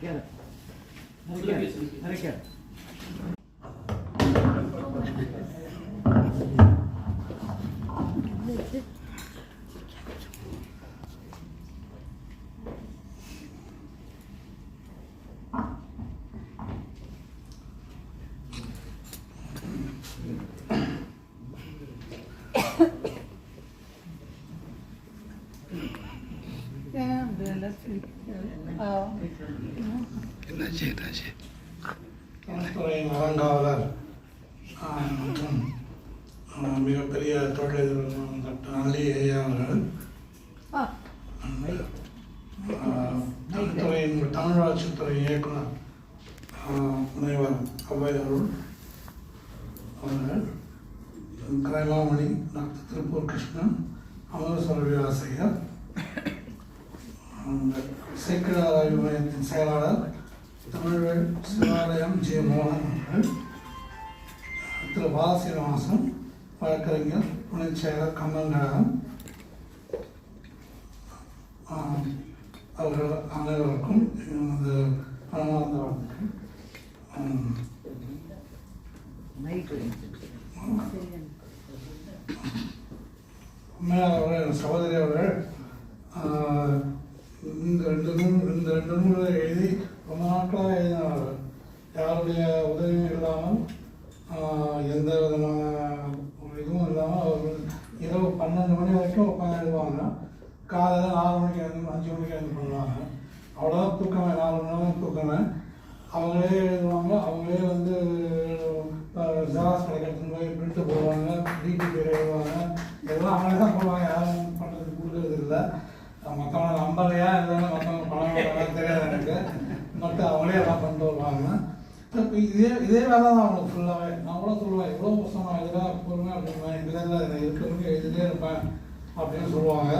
Gel. Hadi gel. Hadi gel. Yeah, I'm doing this. Oh. என்னாச்சு என்னாச்சு துறையின் அறங்காவலர் மற்றும் மிகப்பெரிய தொழிலதிபர் டாக்டர் அல்லி ஐயா அவர்கள். ஆஹ், துறையின் தமிழ் வளர்ச்சித்துறை இயக்குனர் முனைவர் அவ்வை அருள் அவர்கள் கலைமாமணி டாக்டர் திருப்பூர் கிருஷ்ணன் அமுதஸ்வரவி ஆசிரியர் சேக்கிரார் ஆய்வு மையத்தின் செயலாளர் தமிழ் சிவாலயம் ஜெய மோகன் அவர்கள். திரு பாலசீனிவாசன் வழக்கறிஞர் துணைச் செயலர் கண்ணன் அவர்கள் அனைவருக்கும் எனது மனமார்ந்த வாழ்த்துக்கள் ஆம், என் சகோதரி அவர்கள் இந்த ரெண்டு நூல் இந்த ரெண்டு நூலை எழுதி ரொம்ப நாட்களாக எழுதினார் யாருடைய உதவியும் இல்லாமல் எந்த விதமான இதுவும் இல்லாமல் அவர்கள் இரவு பன்னெண்டு மணி வரைக்கும் உட்காந்து எழுதுவாங்க காலையில் நாலு மணிக்கு எழுந்து அஞ்சு மணிக்கு எழுந்து பண்ணுவாங்க. அவ்வளோதான் தூக்கமே நாலு மணி நேரம் தூக்கமே. அவங்களே எழுதுவாங்க. அவங்களே வந்து ஜெராக்ஸ் கிடைக்கிறது போய் பிரிண்ட்டு போடுவாங்க டிடி பேர் எழுதுவாங்க. இதெல்லாம் அவங்களே தான் போடுவாங்க யாரும் பண்ணுறது கொடுக்கறது இல்லை. மற்றவங்க நம்பலையா? இல்லைன்னா மற்றவங்க பணம் தெரியாது. எனக்கு அவங்களே எல்லாம் பண்ணிட்டு வருவாங்க. இப்போ இதே இதே வேலை தான் அவங்களுக்கு ஃபுல்லாகவே நான் கூட சொல்லுவேன் எவ்வளோ புஸ்தகம் இதெல்லாம் பொறுமையாக அப்படின்னா இதில் இல்லை இதை இருக்கிறவங்க எழுதிட்டே இருப்பேன் அப்படின்னு சொல்லுவாங்க.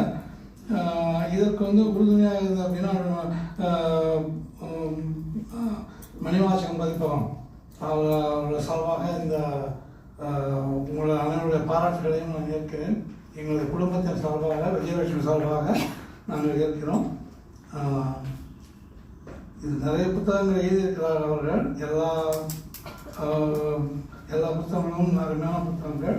இதற்கு வந்து உறுதுணையாக இருந்தது அப்படின்னா மணிவாசகம் பதிப்பகம் அவர் அவருடைய சார்பாக இந்த உங்களோட அனைவருடைய பாராட்டுகளையும் நான் ஏற்கிறேன். எங்களுடைய குடும்பத்தின் சார்பாக விஜயலட்சுமி சார்பாக நாங்கள் ஏற்கிறோம். நிறைய புத்தகங்கள் எழுதியிருக்கிறார் அவர்கள் எல்லா எல்லா புத்தகங்களும் அருமையான புத்தகங்கள்.